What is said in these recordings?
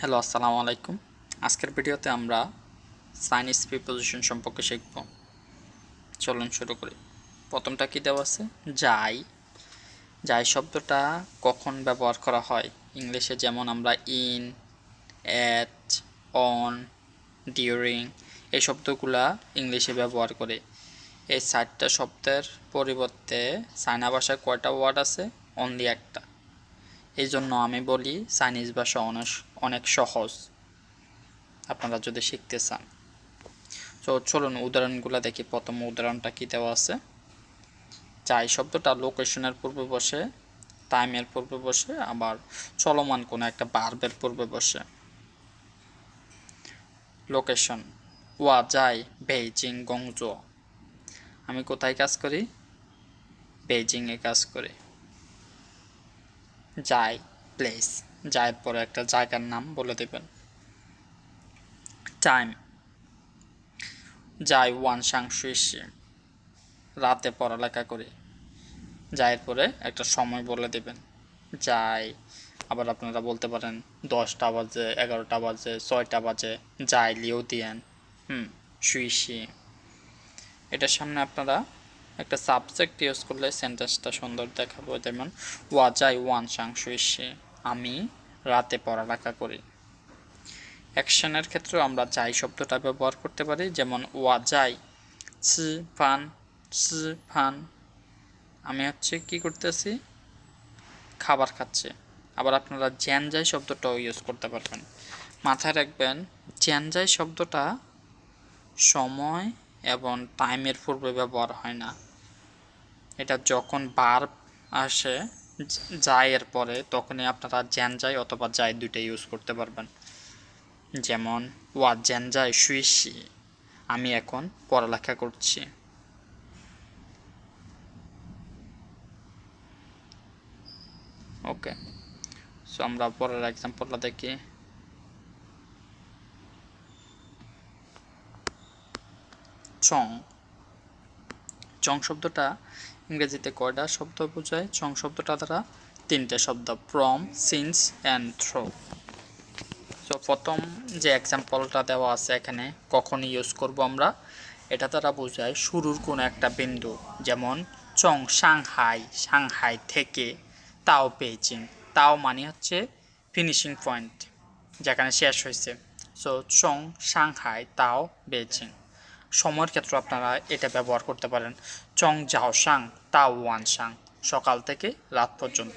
Hello, আসসালামু আলাইকুম। আজকের ভিডিওতে আমরা চাইনিজ প্রিপোজিশন সম্পর্কে শিখব। চলুন শুরু করি। প্রথমটা কি দেওয়া আছে? যাই। যাই শব্দটা কখন ব্যবহার করা হয়? ইংলিশে যেমন আমরা ইন অ্যাট অন ডিউরিং এই শব্দগুলা ইংলিশে ব্যবহার করি। এই চারটা শব্দের পরিবর্তে চায়না ভাষায় কয়টা ওয়ার্ড আছে? অনলি একটা। এই জন্য আমি বলি চাইনিজ ভাষা অনেক অনেক সহজ। আপনারা যদি শিখতে চান। তো চলুন উদাহরণগুলো দেখি। প্রথম উদাহরণটা কী দেওয়া আছে? চাই শব্দটা লোকেশনের পূর্বে বসে টাইমের পূর্বে বসে, আবার চলমান কোনো একটা বার্বের পূর্বে বসে। লোকেশন ওয়া, যাই বেইজিং গংজো আমি কোথায় কাজ করি? বেইজিংয়ে কাজ করি। যাই প্লেস যায়ের পরে একটা জায়গার নাম বলে দেবেন। টাইম যাই ওয়ান সাংশুইশি রাতে পড়ালেখা করি। যায়ের পরে একটা সময় বলে দেবেন। যাই, আবার আপনারা বলতে পারেন দশটা বাজে, এগারোটা বাজে, ছয়টা বাজে, যাই লিও দিয়েন। হুম শুইশি এটার সামনে আপনারা একটা সাবজেক্ট ইউজ করলে সেন্টেন্সটা সুন্দর দেখাবো, যেমন, ওয়াজাই ওয়ান সাংশুইশি আমি রাতে পড়ালেখা করি। অ্যাকশনের ক্ষেত্রেও আমরা যাই শব্দটা ব্যবহার করতে পারি, যেমন, ওয়াজাই চি ফান চি ফান। আমি হচ্ছে কি করতেছি? খাবার খাচ্ছে। আবার আপনারা জ্যানজাই শব্দটাও ইউজ করতে পারবেন। মাথায় রাখবেন জ্যানজাই শব্দটা সময় এবং টাইমের পূর্বে ব্যবহার হয় না। এটা যখন বার আসে যায়ের পরে, তখনই আপনারা জ্যান যায় অথবা যায় দুইটা ইউজ করতে পারবেন। যেমন, ওয়া জ্যান যায় শুয়েছি আমি এখন পড়ালেখা করছি। ওকে সো আমরা পরের এক্সাম্পলটা দেখি। চং চং শব্দটা ইংরেজিতে কয়টা শব্দ বোঝায়? চং শব্দটা দ্বারা তিনটে শব্দ from since and through so প্রথম যে এক্সাম্পলটা দেওয়া আছে এখানে, কখন ইউজ করব আমরা? এটা তারা বোঝায় শুরুর কোনো একটা বিন্দু, যেমন চং সাংহাই সাংহাই থেকে তাও বেইজিং তাও মানে হচ্ছে ফিনিশিং পয়েন্ট যেখানে শেষ হয়েছে। সো চং সাংহাই তাও বেইজিং সময়ের ক্ষেত্রে আপনারা এটা ব্যবহার করতে পারেন। চং জাও সাং, তাও ওয়ান সাং, সকাল থেকে রাত পর্যন্ত।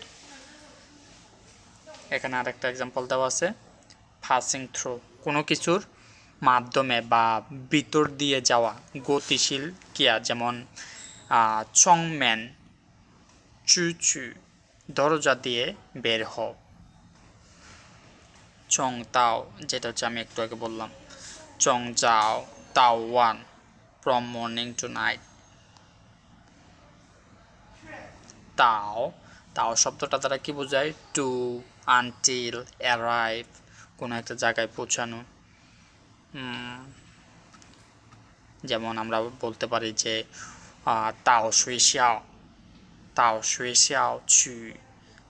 এখানে আরেকটা এক্সাম্পল দেওয়া আছে পাসিং থ্রু কোনো কিছুর মাধ্যমে বা ভিতর দিয়ে যাওয়া, গতিশীল কিয়া যেমন চংম্যান, চু চু, দরজা দিয়ে বের হও। চং তাও, যেটা হচ্ছে আমি একটু আগে বললাম। চং যাও one from morning to night. তাও তাও শব্দটা দ্বারা কি বোঝায়? টু আনটিল অ্যারাইভ কোনো একটা জায়গায় পৌঁছানো। যেমন আমরা বলতে পারি যে তাও শুয়েশিয়াও তাও শুয়েশিয়াও ছু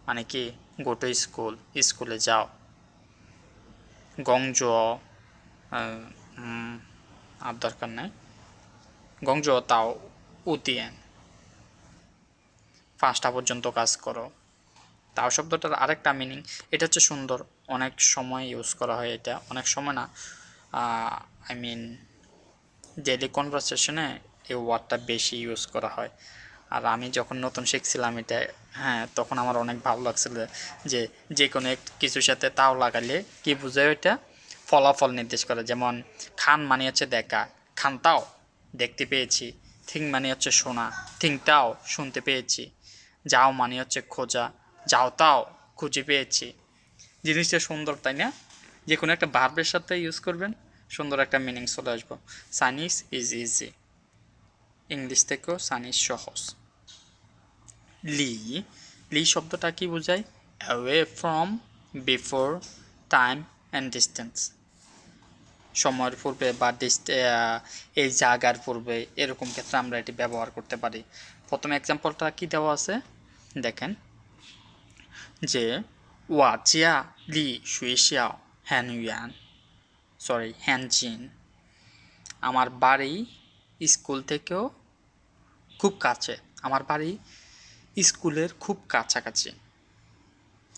মানে কি? গো টু স্কুল স্কুলে যাও। গংজ আর দরকার নেই। গংজ, তাও উতিয়ান। পাঁচটা পর্যন্ত কাজ করো। তাও শব্দটার আরেকটা মিনিং এটা হচ্ছে সুন্দর। অনেক সময় ইউজ করা হয় এটা। অনেক সময় না আই মিন ডেলি কনভারসেশনে এই ওয়ার্ডটা বেশি ইউজ করা হয়। আর আমি যখন নতুন শিখছিলাম এটা হ্যাঁ তখন আমার অনেক ভালো লাগছিল যে যে কোনো কিছুর সাথে তাও লাগালে কি বোঝায় ওইটা? ফলাফল নির্দেশ করে। যেমন, খান মানে হচ্ছে দেখা। খান তাও দেখতে পেয়েছি। থিং মানে হচ্ছে শোনা। থিংটাও শুনতে পেয়েছি। যাও মানে হচ্ছে খোঁজা। যাও তাও খুঁজে পেয়েছি। জিনিসটা সুন্দর, তাই না? যে কোনো একটা ভার্বের সাথে ইউজ করবেন, সুন্দর একটা মিনিং চলে আসব। সানিস ইজ ইজি ইংলিশ থেকেও সানিস সহজ। লি। লি শব্দটা কি বোঝায়? Away from before time and distance সময়ের পূর্বে বা এই জায়গার পূর্বে এরকম ক্ষেত্রে আমরা এটি ব্যবহার করতে পারি। প্রথম এক্সাম্পলটা কি দেওয়া আছে? দেখেন। যে, ওয়া জিয়া লি শুয়ে শিয়াও হ্যান ইয়ান সরি হ্যান জিন। আমার বাড়ি স্কুল থেকেও খুব কাছে। আমার বাড়ি স্কুলের খুব কাছাকাছি।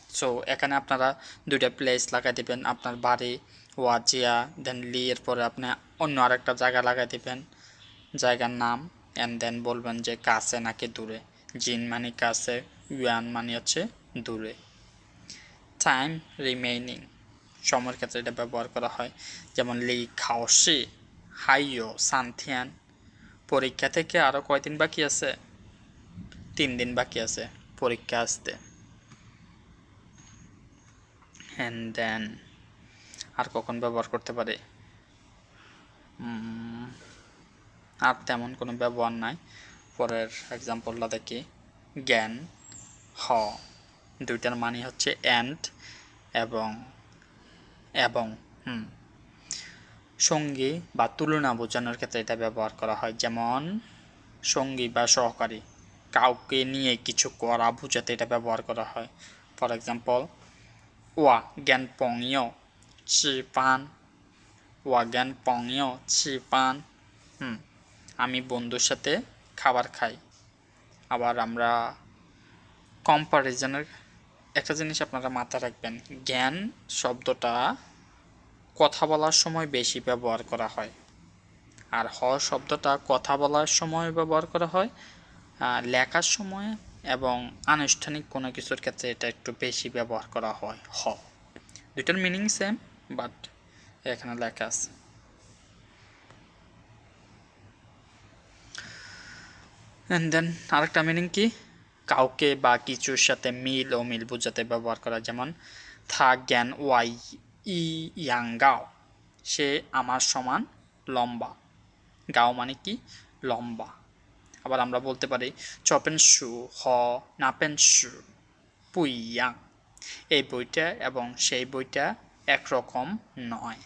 সো এখানে আপনারা দুইটা প্লেস লাগাই দেবেন। আপনার বাড়ি ওয়াজিয়া দেন লি এর পরে আপনি অন্য আরেকটা জায়গা লাগাই দেবেন। জায়গার নাম অ্যান্ড দেন বলবেন যে কাছে নাকি দূরে। জিন মানে কাছে ইয়ান মানে হচ্ছে দূরে। টাইম রিমেইনিং সময়ের ক্ষেত্রে এটা ব্যবহার করা হয়। যেমন লি খাওসি হাইও সান্থিয়ান। পরীক্ষা থেকে আরও কয়দিন বাকি আছে? তিন দিন বাকি আছে পরীক্ষা আসতে। অ্যান্ড দেন আর কখন ব্যবহার করতে পারে? আর তেমন কোনো ব্যবহার নাই। পরের এক্সাম্পলটা দেখি। জ্ঞান, হ। দুইটার মানে হচ্ছে অ্যান্ড এবং এবং, হুম। সঙ্গী বা তুলনা বোঝানোর ক্ষেত্রে এটা ব্যবহার করা হয়। যেমন, সঙ্গী বা সহকারী। কাউকে নিয়ে কিছু করা বোঝাতে এটা ব্যবহার করা হয়। ফর এক্সাম্পল ওয়া জ্ঞান পংয় চি পান ওয়া জ্ঞান পংয় চি আমি বন্ধুর সাথে খাবার খাই। আবার আমরা কম্পারিজনের একটা জিনিস আপনারা মাথায় রাখবেন। জ্ঞান শব্দটা কথা বলার সময় বেশি ব্যবহার করা হয়। আর হ শব্দটা কথা বলার সময় ব্যবহার করা হয়। লেখার সময় এবং আনুষ্ঠানিক কোনো কিছুর ক্ষেত্রে এটা একটু বেশি ব্যবহার করা হয়। হ। দুইটার মিনিং সেম বাট এখানে লেখা আছে। দেন আরেকটা মিনিং কি? কাউকে বা কিছুর সাথে মিল ও মিল বোঝাতে ব্যবহার করা। যেমন থা জ্ঞান, ওয়াই ই ইয়াং গাও। সে আমার সমান লম্বা। গাও মানে কি? লম্বা। আবার আমরা বলতে পারি, চপেন শু হ, নাপেন শু পুইয়াং এই বইটা এবং সেই বইটা একরকম নয়।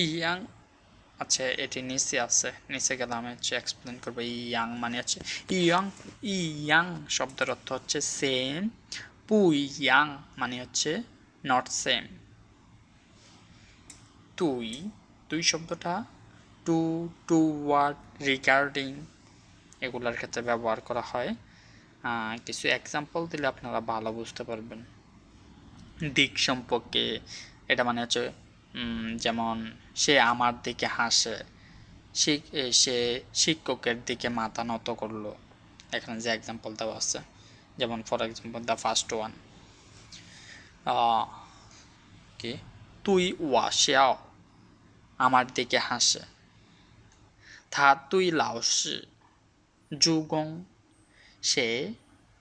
ইয়াং আচ্ছা এটি নিচে আছে। নিচে গেলে আমি হচ্ছে এক্সপ্লেন করব। ইয়াং মানে হচ্ছে ইয়াং ইয়াং শব্দের অর্থ হচ্ছে সেম পুই ইয়াং মানে হচ্ছে নট সেম তুই তুই শব্দটা টু টু ওয়ার্ড রিগার্ডিং এগুলোর ক্ষেত্রে ব্যবহার করা হয়। কিছু এক্সাম্পল দিলে আপনারা ভালো বুঝতে পারবেন। দিক সম্পর্কে, এটা মানে হচ্ছে যেমন সে আমার দিকে হাসে, সে শিক্ষকের দিকে মাথা নত করল। এখানে যে এক্সাম্পল দেওয়া আছে, যেমন for example the first one কি? তুই ওয়া ওয়াশিয়াও আমার দিকে হাসে। থা, তুই লাওসি জুগং সে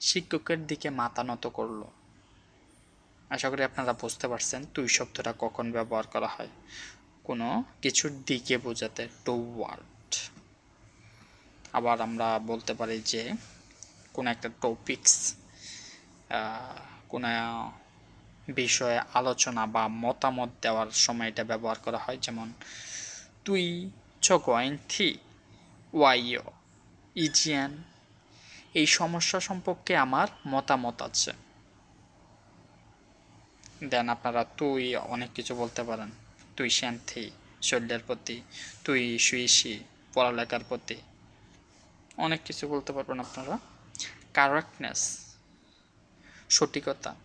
শিক্ষকের দিকে মাথা নত করল। আশা করি আপনারা বুঝতে পারছেন তুই শব্দটা কখন ব্যবহার করা হয়। কোনো কিছুর দিকে বোঝাতে টু ওয়ার্ড আবার আমরা বলতে পারি যে, কোনো একটা টপিকস কোনো বিষয়ে আলোচনা বা মতামত দেওয়ার সময় এটা ব্যবহার করা হয়। যেমন, তুই চকোয়াইন থি ওয়াইও ইজিয়ান। এই সমস্যা সম্পর্কে আমার মতামত আছে। দেন আপনারা তুই অনেক কিছু বলতে পারেন। তুই শান্তি শরীরের প্রতি, তুই সুইসি পড়ালেখার প্রতি। অনেক কিছু বলতে পারবেন আপনারা। কারেক্টনেস সঠিকতা।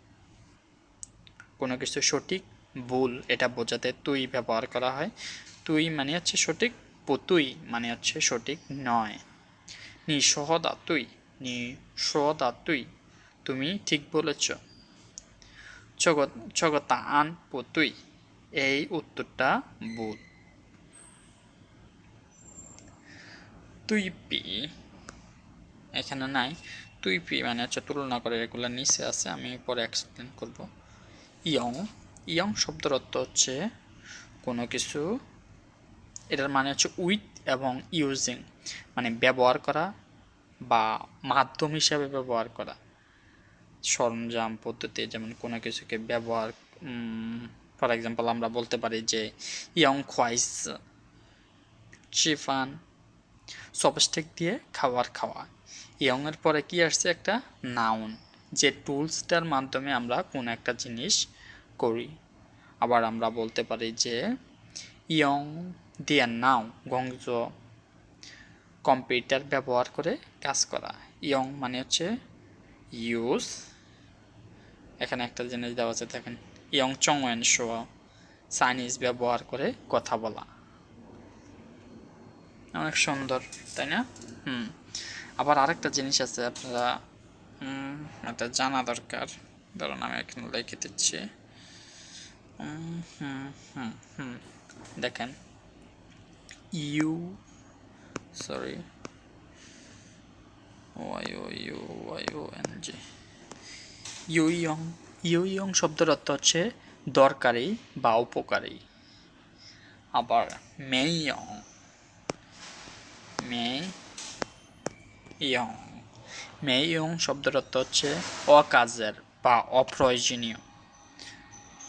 কোনো কিছু সঠিক, ভুল, এটা বোঝাতে তুই ব্যবহার করা হয়। তুই মানে হচ্ছে সঠিক পুতুই মানে হচ্ছে সঠিক নয়। নিঃসহদা তুই নিঃসহদা তুই। তুমি ঠিক বলেছ। জগৎ জগতা আন পুতুই। এই উত্তরটা ভুল। তুই পি এখানে নাই। তুই পি মানে হচ্ছে তুলনা করে এগুলো নিচে আছে, আমি পরে এক্সপ্লেন করব। ইয়ং। ইয়ং শব্দের অর্থ হচ্ছে কোনো কিছু, এটার মানে হচ্ছে উইথ এবং ইউজিং। মানে ব্যবহার করা বা মাধ্যম হিসাবে ব্যবহার করা। সরঞ্জাম পদ্ধতি, যেমন কোনো কিছুকে ব্যবহার ফর এক্সাম্পল আমরা বলতে পারি যে ইয়ং খোয়াইস চিফান সপস্টিক দিয়ে খাবার খাওয়া। ইয়ংয়ের পরে কি আসছে একটা নাউন যে টুলসটার মাধ্যমে আমরা কোনো একটা জিনিস করি। আবার আমরা বলতে পারি যে ইয়ং দিয়া নাও গংজ কম্পিউটার ব্যবহার করে কাজ করা। ইয়ং মানে হচ্ছে ইউজ এখানে একটা জিনিস দেওয়া আছে, দেখেন ইয়ং চং ওয়েন শো চাইনিজ ব্যবহার করে কথা বলা। অনেক সুন্দর, তাই না? হুম। আবার আরেকটা জিনিস আছে, আপনারা এটা জানা দরকার। ধরুন, আমি এখানে লিখে দিচ্ছি। দেখেন। U, sorry, Y O U, Y O N G. You ইয়ং ইউ ইয়ং শব্দের অর্থ হচ্ছে দরকারি বা উপকারী। আবার মে ইয়ং মে ইয়ং মে ইয়ং শব্দের অর্থ হচ্ছে অকাজের বা অপ্রয়োজনীয়।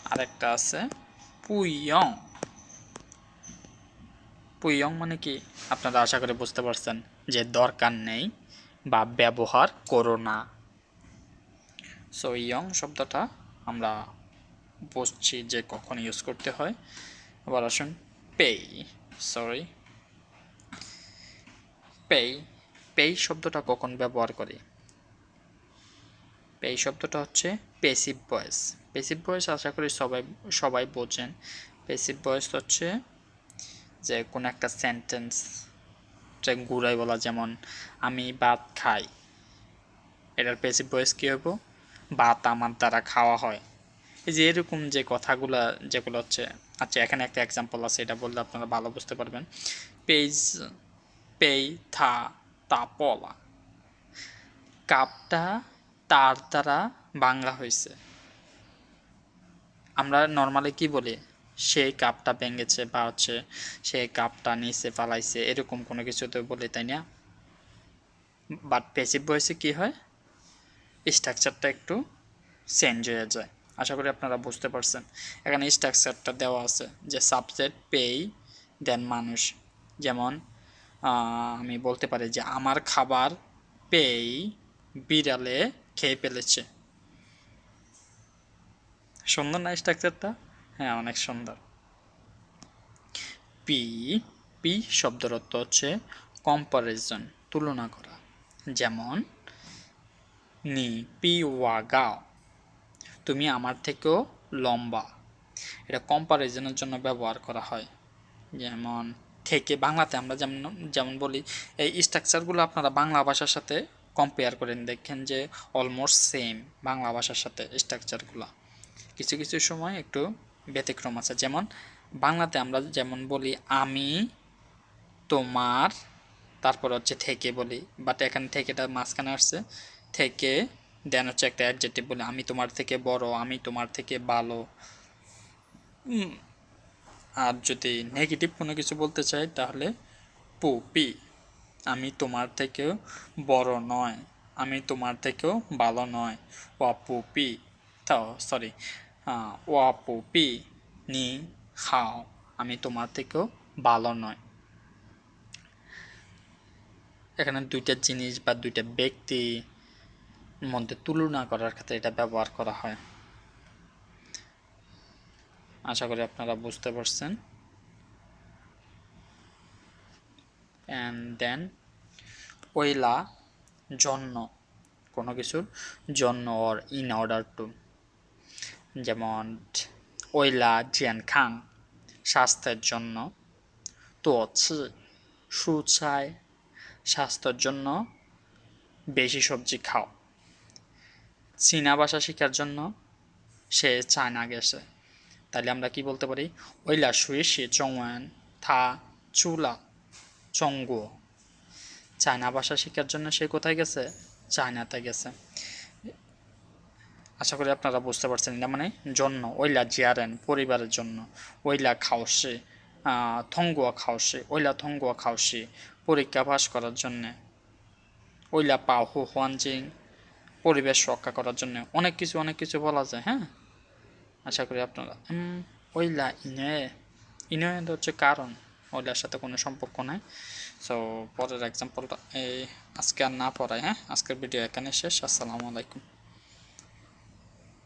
আরেকটা আছে পুইয়ং। পুইয়ং মানে কি? আপনারা আশা করে বুঝতে পারছেন যে দরকার নেই বা ব্যবহার করো না। সো ইয়ং শব্দটা আমরা বুঝছি যে কখন ইউজ করতে হয়। আবার আসুন পেই সরি পেই পেই শব্দটা কখন ব্যবহার করি? পেই শব্দটা হচ্ছে পেসিভ ভয়েস পেসিভ ভয়েস আশা করি সবাই সবাই বোঝেন। পেসিভ ভয়েস হচ্ছে যে কোনো একটা সেন্টেন্স ঘুরাই বলা, যেমন, আমি ভাত খাই। এটার পেসিভ ভয়েস কী হব ভাত আমার দ্বারা খাওয়া হয়। এই যে এরকম যে কথাগুলো যেগুলো হচ্ছে আচ্ছা এখানে একটা এক্সাম্পল আছে, এটা বললে আপনারা ভালো বুঝতে পারবেন। পেজ পেই, থা, তা, পলা। কাপটা তার দ্বারা বাংলা হয়েছে। আমরা নর্মালি কি বলি? সেই কাপটা ভেঙেছে বা হচ্ছে সেই কাপটা নিচে ফালাইছে, এরকম কোনো কিছু তো বলি, তাই না? বাট পেসিভ ভয়েসে কি হয়? স্ট্রাকচারটা একটু চেঞ্জ হয়ে যায়। আশা করি আপনারা বুঝতে পারছেন। এখানে স্ট্রাকচারটা দেওয়া আছে যে সাবজেক্ট পেই দেন মানুষ। যেমন আমি বলতে পারি যে আমার খাবার পেই বিড়ালে খেয়ে ফেলেছে। সুন্দর না স্ট্রাকচারটা হ্যাঁ অনেক সুন্দর। পি পি শব্দের অর্থ হচ্ছে কম্পারিজন তুলনা করা। যেমন নি পি ওয়া গাও তুমি আমার থেকেও লম্বা। এটা কম্পারিজনের জন্য ব্যবহার করা হয়। যেমন থেকে বাংলাতে আমরা যেমন যেমন বলি, এই স্ট্রাকচারগুলো আপনারা বাংলা ভাষার সাথে কম্পেয়ার করেন। দেখেন যে অলমোস্ট সেম বাংলা ভাষার সাথে স্ট্রাকচারগুলো কিছু কিছু সময় একটু ব্যতিক্রম আছে। যেমন বাংলাতে আমরা যেমন বলি, আমি, তোমার, তারপর হচ্ছে থেকে বলি। বাট এখানে থেকেটা মাঝখানে আসছে। থেকে, দেন হচ্ছে একটা অ্যাডজেক্টিভ বলে, আমি তোমার থেকে বড়, আমি তোমার থেকে ভালো। আর যদি নেগেটিভ কোনো কিছু বলতে চাই, তাহলে পু পি আমি তোমার থেকেও বড় নয়, আমি তোমার থেকেও ভালো নয়। ওয়াপু পি তাও সরি ওয়াপু পি নি খাও আমি তোমার থেকেও ভালো নয়। এখানে দুইটা জিনিস বা দুইটা ব্যক্তি মধ্যে তুলনা করার ক্ষেত্রে এটা ব্যবহার করা হয়। আশা করি আপনারা বুঝতে পারছেন। অ্যান্ড দেন ওইলা জন্য, কোনো কিছুর জন্য অর ইন অর্ডার টু যেমন ওইলা জিয়ান খাং স্বাস্থ্যের জন্য তোছি সুচায় স্বাস্থ্যের জন্য বেশি সবজি খাও। চীনা ভাষা শেখার জন্য সে চায়না গেছে। তাহলে আমরা কি বলতে পারি? ওইলা শুয়ে সে চংওয়ান থা চুলা চঙ্গো চায়না ভাষা শেখার জন্য সে কোথায় গেছে? চায়নাতে গেছে। আশা করি আপনারা বুঝতে পারছেন। এটা মানে জন্য, ওইলা জিয়ারেন পরিবারের জন্য। ওইলা খাওসে থঙ্গুয়া খাওসে, ওইলা থঙ্গুয়া খাওসে পরীক্ষা পাস করার জন্যে। ওইলা পাহু হোয়ানজিং পরিবেশ রক্ষা করার জন্য। অনেক কিছু অনেক কিছু বলা যায় হ্যাঁ? আশা করি আপনারা ওইলা ইনে ইনে হচ্ছে কারণ। ওইলার সাথে কোনো সম্পর্ক নাই। সো পরের এক্সাম্পলটা এই আজকে আর না পড়াই হ্যাঁ? আজকের ভিডিও এখানে শেষ। আসসালামু আলাইকুম।